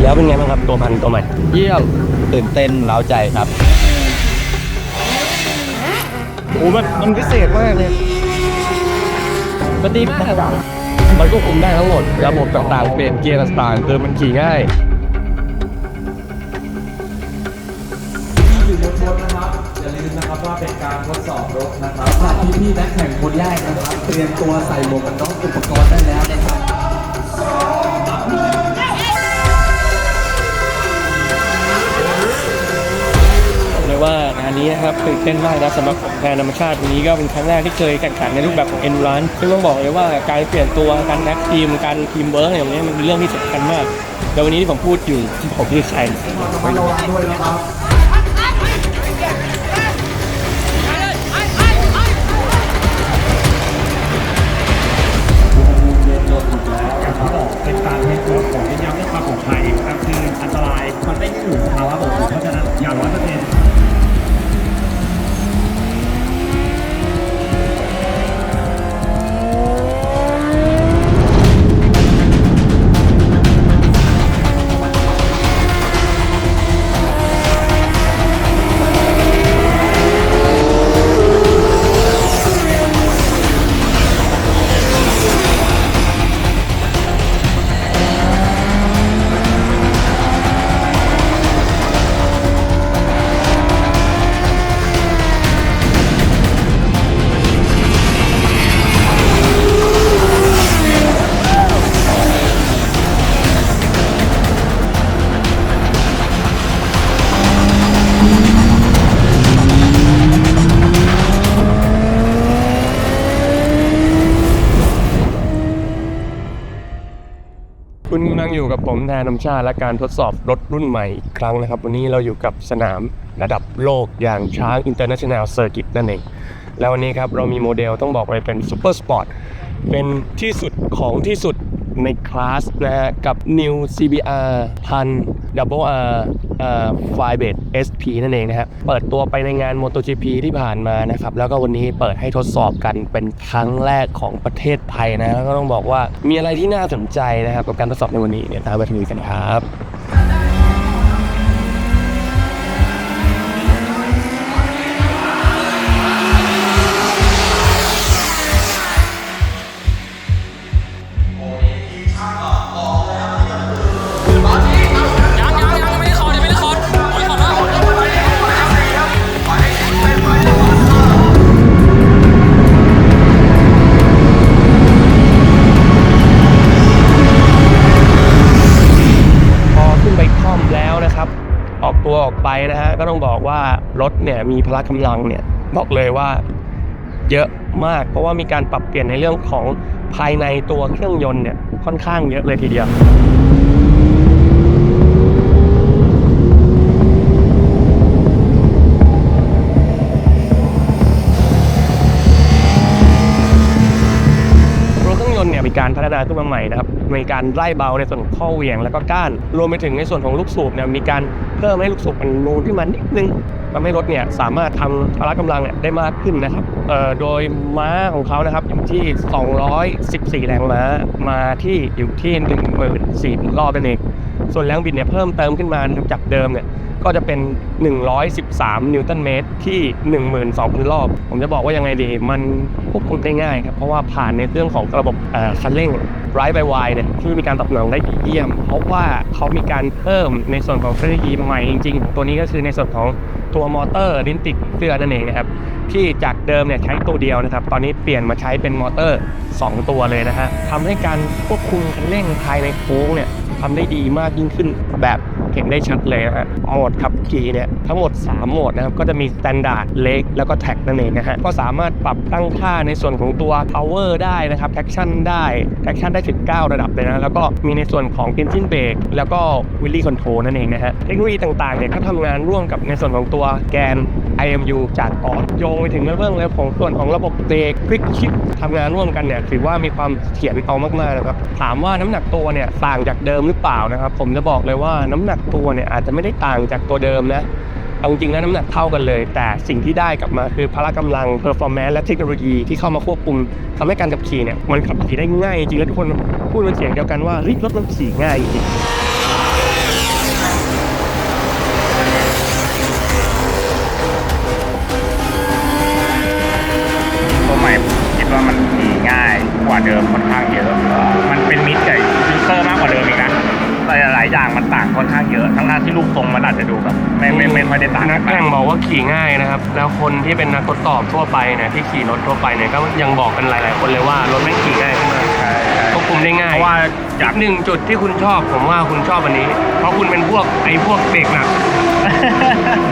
ขี่แล้วเป็นไงบ้างครับตัวพันตัวใหม่ เยี่ยมตื่นเต้นเร้าใจครับโอ้มันมันพิเศษมากเลยมันดีมากอะมันก็คุมได้ทั้งหมดระบบต่างๆเปลี่ยนเกียร์ต่างๆคือมันขี่ง่ายอยู่บนรถนะครับ อย่าลืมนะครับว่าเป็นการทดสอบรถนะครับสำหรับพี่พี่ๆนักแข่งคนแรกนะครับ เตรียมตัวใส่หมวกกันน็อกอุปกรณ์ได้แล้วนะครับานนี้นะครับตื่นเต้นมากนะสำหรับงานธรรมชาติวันนี้ก็เป็นครั้งแรกที่เคยแข่งขันในรูปแบบของเอ็นรันซึ่งต้องบอกเลยว่าการเปลี่ยนตัวการแท็กทีมการทีมเวิร์กอย่างนี้ยมันเป็นเรื่องที่สำคัญมากแต่วันนี้ที่ผมพูดอยู่ผมคือใคร ผมแทนนำชาติและการทดสอบรถรุ่นใหม่อีกครั้งนะครับ วันนี้เราอยู่กับสนามระดับโลกอย่างช้าง International Circuit นั่นเอง แล้ววันนี้ครับเรามีโมเดลต้องบอกเลยเป็นซูเปอร์สปอร์ตเป็นที่สุดของที่สุด ในคลาสนะฮะกับ New CBR 1 0 0 Double R 5 e SP นั่นเองนะครับ เปิดตัวไปในงาน MotoGP ที่ผ่านมานะครับ แล้วก็วันนี้เปิดให้ทดสอบกันเป็นครั้งแรกของประเทศไทยนะ แล้วก็ต้องบอกว่ามีอะไรที่น่าสนใจนะครับ กับการทดสอบในวันนี้เนี่ยตามไปทีกันครับ ก็ต้องบอกว่ารถเนี่ยมีพละกำลังเนี่ยบอกเลยว่าเยอะมาก เพราะว่ามีการปรับเปลี่ยนในเรื่องของภายในตัวเครื่องยนต์เนี่ยค่อนข้างเยอะเลยทีเดียว พัฒนาขึ้นมาใหม่นะครับมีการไล่เบาในส่วนของข้อเหวี่ยงแล้วก็ก้าน รวมไปถึงในส่วนของลูกสูบเนี่ยมีการเพิ่มให้ลูกสูบมันนูนขึ้นมานิดนึงทำให้รถเนี่ยสามารถทำพละกำลังเนี่ยได้มากขึ้นนะครับเอ่อโดยม้าของเขานะครับอยู่ที่ 214 แรงม้ามาที่อยู่ที่14,000รอบนั่นเองส่วนแรงบิดเนี่ยเพิ่มเติมขึ้นมาจับจากเดิมเนี่ย ก็จะเป็น 113 นิวตันเมตรที่ 12,000 รอบ ผมจะบอกว่ายังไงดี มันควบคุมได้ง่ายครับ เพราะว่าผ่านในเรื่องของระบบเอ่อคันเร่งไรไปไวายเนี่ยที่มีการตอบสนองได้ดีเยี่ยม เพราะว่าเขามีการเพิ่มในส่วนของเทคโนโลยีใหม่จริง ๆ ตัวนี้ก็คือในส่วนของตัวมอเตอร์ลิ้นติดเสื้อนั่นเองนะครับที่จากเดิมเนี่ยใช้ตัวเดียวนะครับ ตอนนี้เปลี่ยนมาใช้เป็นมอเตอร์ 2 ตัวเลยนะฮะทำให้การควบคุมคันเร่งภายในโค้งเนี่ย ทำได้ดีมากยิ่งขึ้นแบบเห็นได้ชัดเลยนะฮะโหมดขับขี่เนี่ยทั้งหมด 3 โหมดนะครับ ก็จะมี Standard l e g แล้วก็ Tag นั่นเองนะฮะ ก็สามารถปรับตั้งค่าในส่วนของตัว Power ได้นะครับ Traction ได้ Traction ได้ถึง9ระดับเลยนะ แล้วก็มีในส่วนของ Engine Brake แล้วก็ Wheelie Control นั่นเองนะฮะ เทคโนโลยีต่างๆเนี่ยก็ทำงานร่วมกับในส่วนของตัวแกน IMU จากออดโยงไปถึงเรื่องเลยของส่วนของระบบเบรกคลิกชิปทำงานร่วมกันเนี่ยถือว่ามีความเถียรเอามากๆนะครับถามว่าน้ำหนักตัวเนี่ยต่างจากเดิมหรือเปล่านะครับ ผมจะบอกเลยว่าน้ำหนักตัวเนี่ยอาจจะไม่ได้ต่างจากตัวเดิมนะเอาจริงๆแล้วน้ำหนักเท่ากันเลย แต่สิ่งที่ได้กลับมาคือพละกำลังเพอร์ฟอร์แมนซ์และเทคโนโลยีที่เข้ามาควบคุมทำให้การขับขี่เนี่ยมันขับขี่ได้ง่ายจริงแล้วทุกคนพูดเป็นเสียงเดียวกันว่าเฮ้รถมันขี่ง่ายจริงตัวใหม่คิดว่ามันขี่ง่ายกว่าเดิมค่อนข้างเยอะมันเป็นมิตรกับยูเซอร์มากกว่าเดิมอีกนะ ๆมันอาจจะดูแบบไม่ไม่ไม่ค่อยได้ต่างนักักนมาแข่กงบอกว่าขี่ง่ายนะครับ แล้วคนที่เป็นนักทดสอบทั่วไปเนี่ยที่ขี่รถทั่วไปเนี่ยก็ยังบอกกันหลาย ๆ คนเลยว่ารถแม่งขี่ง่ายขึ้นมากใช่ใช่ควบคุมได้ง่ายเพราะว่าอีจากกหนึ่งจุดที่คุณชอบผมว่าคุณชอบอันนี้ เพราะคุณเป็นพวกไอ้พวกเบรกหนัก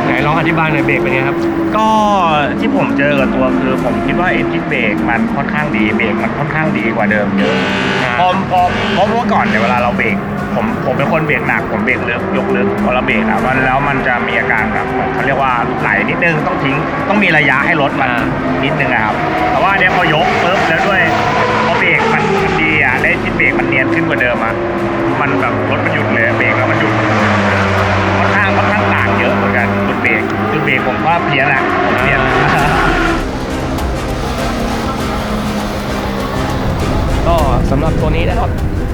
ไหนลองอธิบายหน่อยเบรกเป็นไงครับ ก็ที่ผมเจอกับตัวคือผมคิดว่าเอ็นจิเบรกมันค่อนข้างดีเบรกมันค่อนข้างดีกว่าเดิมเยอะอ่าพอพอเพราะเมื่อก่อนเนี่ยเวลาเราเบรก ผมผมเป็นคนเบรกหนักผมเบรกลึกยกลึกพอเราเบรกแล้วมันแล้วมันจะมีอาการแบบเหมือนเขาเรียกว่าไหลนิดนึงต้องทิ้งต้องมีระยะให้รถมันนิดนึงอะครับแต่ว่าอันเนี้ยพอยกปุ๊บแล้วด้วยพอเบรกมันดีอะได้ชิ้นเบรกมันเนียนขึ้นกว่าเดิมอะมันแบบรถมันหยุดเลยเบรกแล้วมันหยุดค่อนข้างค่อนข้างต่างเยอะเหมือนกันจุดเบรกจุดเบรกผมว่าเพี้ยนแหละผมเพี้ยนก็สำหรับตัวนี้นะครับ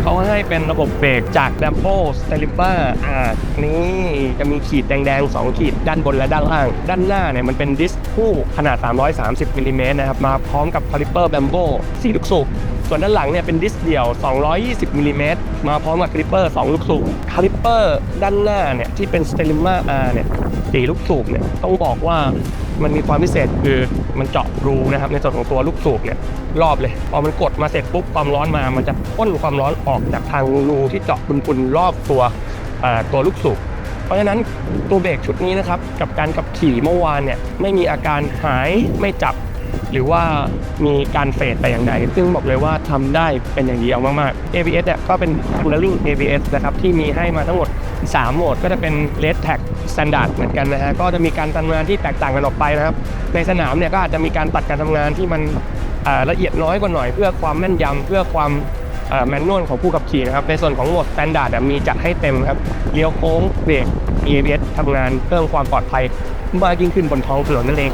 เขาให้เป็นระบบเบรกจาก d a m p o s t e l i p a อ่านี่จะมีขีดแดงๆ 2 ขีดด้านบนและด้านล่าง ด้านหน้าเนี่ยมันเป็นดิสคู่ขนาด 330มิลลิเมตรนะครับ มาพร้อมกับคาลิปเปอร์แบมโบ4ลูกสูบส่วนด้านหลังเนี่ยเป็นดิสเดี่ยว 220มิลลิเมตรมาพร้อมกับคาลิปเปอร์ 2 ลูกสูบคาลิปเปอร์ด้านหน้าเนี่ยที่เป็น s t e l i m a R เนี่ย4ลูกสูบเนี่ยต้องบอกว่ามันมีความพิเศษคือมันเจาะรูนะครับในส่วนของตัวลูกสูบเนี่ย รอบเลย พอมันกดมาเสร็จปุ๊บความร้อนมา มันจะพ่นความร้อนออกจากทางรูที่เจาะปุ่นๆรอบตัวตัวลูกสูบเพราะฉะนั้นตัวเบรกชุดนี้นะครับ กับการขับขี่เมื่อวานเนี่ยไม่มีอาการหายไม่จับ หรือว่ามีการเฟดแต่อย่างใดซึ่งบอกเลยว่าทำได้เป็นอย่างดีเอามากๆ ABS เนี่ยก็เป็น Touring ABS นะครับที่มีให้มาทั้งหมด 3 โหมดก็จะเป็น Red Tag Standard เหมือนกันนะฮะก็จะมีการทำงานที่แตกต่างกันออกไปนะครับ ในสนามเนี่ยก็อาจจะมีการตัดการทำงานที่มัน ละเอียดน้อยกว่าหน่อยเพื่อความแม่นยำเพื่อความแมนนวลของผู้ขับขี่นะครับ ในส่วนของโหมดสแตนดาร์ดมีจัดให้เต็มครับเลี้ยวโค้งเบรก ABS ทำงานเพิ่มความปลอดภัยมากยิ่งขึ้นบนท้องถนนนั่นเอง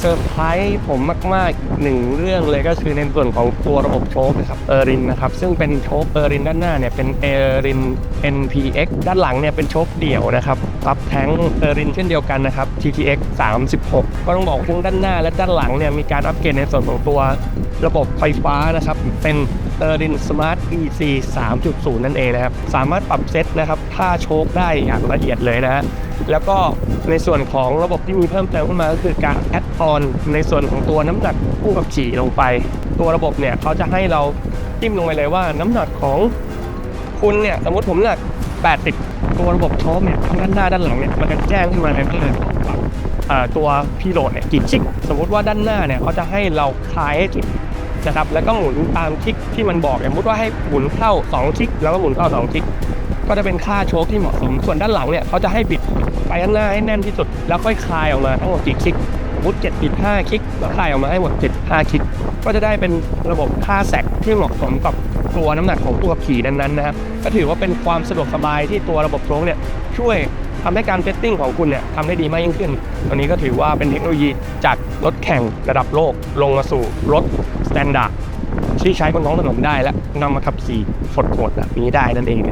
เซอร์ไพรส์ผมมากๆอีกหนึ่งเรื่องเลยก็คือในส่วนของตัวระบบโชคนะครับเออรินนะครับ ซึ่งเป็นโชคเออรินด้านหน้าเนี่ยเป็นเออริน NPX ด้านหลังเนี่ยเป็นโชคเดี่ยวนะครับรับแท้งเออรินเช่นเดียวกันนะครับ TTX 36 ก็ต้องบอกทั้งด้านหน้าและด้านหลังเนี่ยมีการอัปเกรดในส่วนของตัวระบบไฟฟ้านะครับเป็น เออร์ดินสมาร์ท EC 3.0 นั่นเองนะครับ สามารถปรับเซตนะครับท่าโชคได้อย่างละเอียดเลยนะฮะแล้วก็ในส่วนของระบบที่มีเพิ่มเติมขึ้นมาก็คือการแอดออนในส่วนของตัวน้ำหนักผู้ขับขี่ลงไป ตัวระบบเนี่ยเขาจะให้เราจิ้มลงไปเลยว่าน้ำหนักของคุณเนี่ยสมมติผมหนัก 80 ตัวระบบโชคเนี่ยด้านหน้าด้านหลังเนี่ยมันจะแจ้งขึ้นมาในเพื่อนอ่าตัวพีโหลดเนี่ยกี่ชิกสมมติว่าด้านหน้าเนี่ยเขาจะให้เราคลายให้จุด นะครับแล้วก็หมุนตามทิกที่มันบอกอย่างสมมติว่าให้หมุนเข้า2ทิกแล้วก็หมุนเข้า2ทิกก็จะเป็นค่าโชคที่เหมาะสม ส่วนด้านหลังเนี่ยเขาจะให้บิดไปข้างหน้าให้แน่นที่สุด แล้วค่อยคลายออกมาทั้งหมดกี่คลิกสมมติ7บิด5คลิกแล้วคลายออกมาให้หมด7 5คลิกก็จะได้เป็นระบบค่าแสกที่เหมาะสมกับ ตัวน้ำหนักของตัวขี่นั้นๆนะครับก็ถือว่าเป็นความสะดวกสบายที่ตัวระบบโชคเนี่ยช่วยทำให้การเซตติ้งของคุณเนี่ยทำได้ดีมากยิ่งขึ้นตัวนี้ก็ถือว่าเป็นเทคโนโลยีจากรถแข่งระดับโลก ลงมาสู่รถสแตนดาร์ดที่ใช้บนท้องถนนได้และนำมาขับขี่สดๆแบบนี้ได้นั่นเอง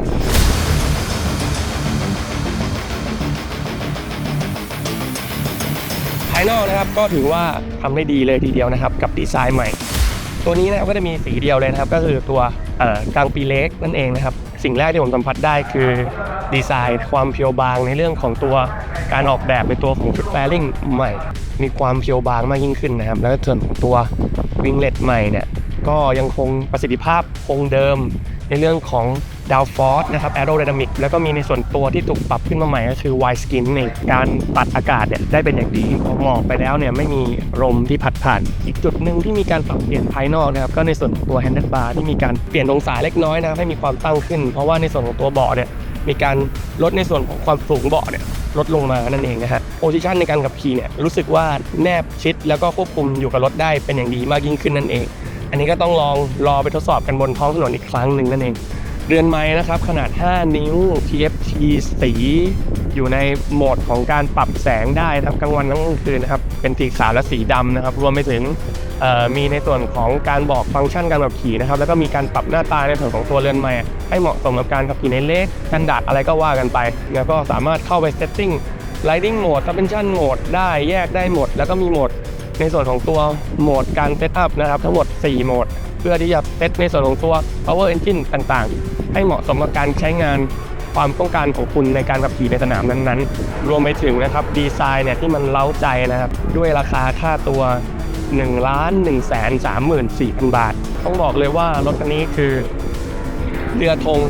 ภายนอกนะครับก็ถือว่าทำได้ดีเลยทีเดียวนะครับ กับดีไซน์ใหม่ ตัวนี้นะครับก็จะมีสีเดียวเลยนะครับ ก็คือตัวกลางปีเล็กนั่นเองนะครับ สิ่งแรกที่ผมสัมผัสได้คือดีไซน์ ความเพียวบางในเรื่องของตัวการออกแบบในตัวของชุดแฟริ่งใหม่ มีความเพียวบางมากยิ่งขึ้นนะครับ แล้วก็ส่วนของตัววิงเล็ตใหม่เนี่ยก็ยังคงประสิทธิภาพคงเดิมในเรื่องของ ดาวฟอร์สนะครับแอโรไดนามิกแล้วก็มีในส่วนตัวที่ถูกปรับขึ้นมาใหม่ก็คือไวสกินเองการตัดอากาศเนี่ยได้เป็นอย่างดีพอมอกไปแล้วเนี่ยไม่มีลมที่พัดผ่าน อีกจุดหนึ่งที่มีการปรับเปลี่ยนภายนอกนะครับก็ในส่วนของตัวแฮนด์บาร์ที่มีการเปลี่ยนองศาเล็กน้อยนะครับให้มีความตั้งขึ้น เพราะว่าในส่วนของตัวเบาะเนี่ยมีการลดในส่วนของความสูงเบาะเนี่ยลดลงมานั่นเองนะฮะโพซิชันในการขับขี่เนี่ยรู้สึกว่าแนบชิดแล้วก็ควบคุมอยู่กับรถได้เป็นอย่างดีมากยิ่งขึ้นนั่นเอง อันนี้ก็ต้องลองรอไปทดสอบกันบนท้องถนนอีกครั้งหนึ่งนั่นเอง เรือนไม้นะครับขนาด 5 นิ้ว TFT สี อยู่ในโหมดของการปรับแสงได้นะครับกลางวันกลางคืนนะครับ เป็นสีขาวและสีดำนะครับ รวมไปถึงมีในส่วนของการบอกฟังก์ชันการขับขี่นะครับ แล้วก็มีการปรับหน้าตาในส่วนของตัวเรือนไม้ให้เหมาะสมกับการขับขี่ในเลขกันดาดอะไรก็ว่ากันไป แล้วก็สามารถเข้าไปเซตติ้ง Riding Mode Suspension Mode ได้แยกได้หมด แล้วก็มีโหมดในส่วนของตัวโหมดการเซตอัพนะครับ ทั้งหมด 4 โหมด เพื่อที่จะเซตในส่วนของตัว power engine ต่างๆ ให้เหมาะสมกับการใช้งานความต้องการของคุณในการขับขี่ในสนามนั้นๆ รวมไปถึงนะครับดีไซน์เนี่ยที่มันเล้าใจนะครับ ด้วยราคาค่าตัว1ล้าน1แสน34,000 บาท ต้องบอกเลยว่ารถคันนี้คือเรือธง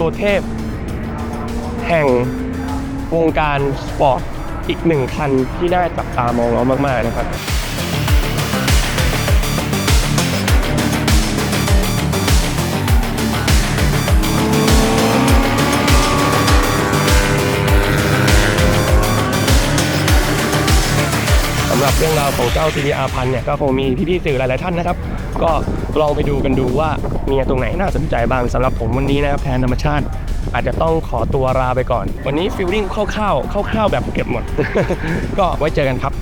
ตัวเทพ แห่งวงการสปอร์ตอีกหนึ่งคันที่น่าจับตามองเรามาก ๆ นะครับ หรับเรื่องราวของเจ้า CBR พันเนี่ยก็คงมีพี่ๆสื่อหลายๆท่านนะครับ ก็ลองไปดูกันดูว่ามีตรงไหนน่าสนใจบ้างสำหรับผมวันนี้นะครับแทนธรรมชาติ อาจจะต้องขอตัวลาไปก่อน วันนี้ฟิลลิ่งคร่าวๆคร่าวๆแบบเก็บหมด ก็ไว้เจอกันครับ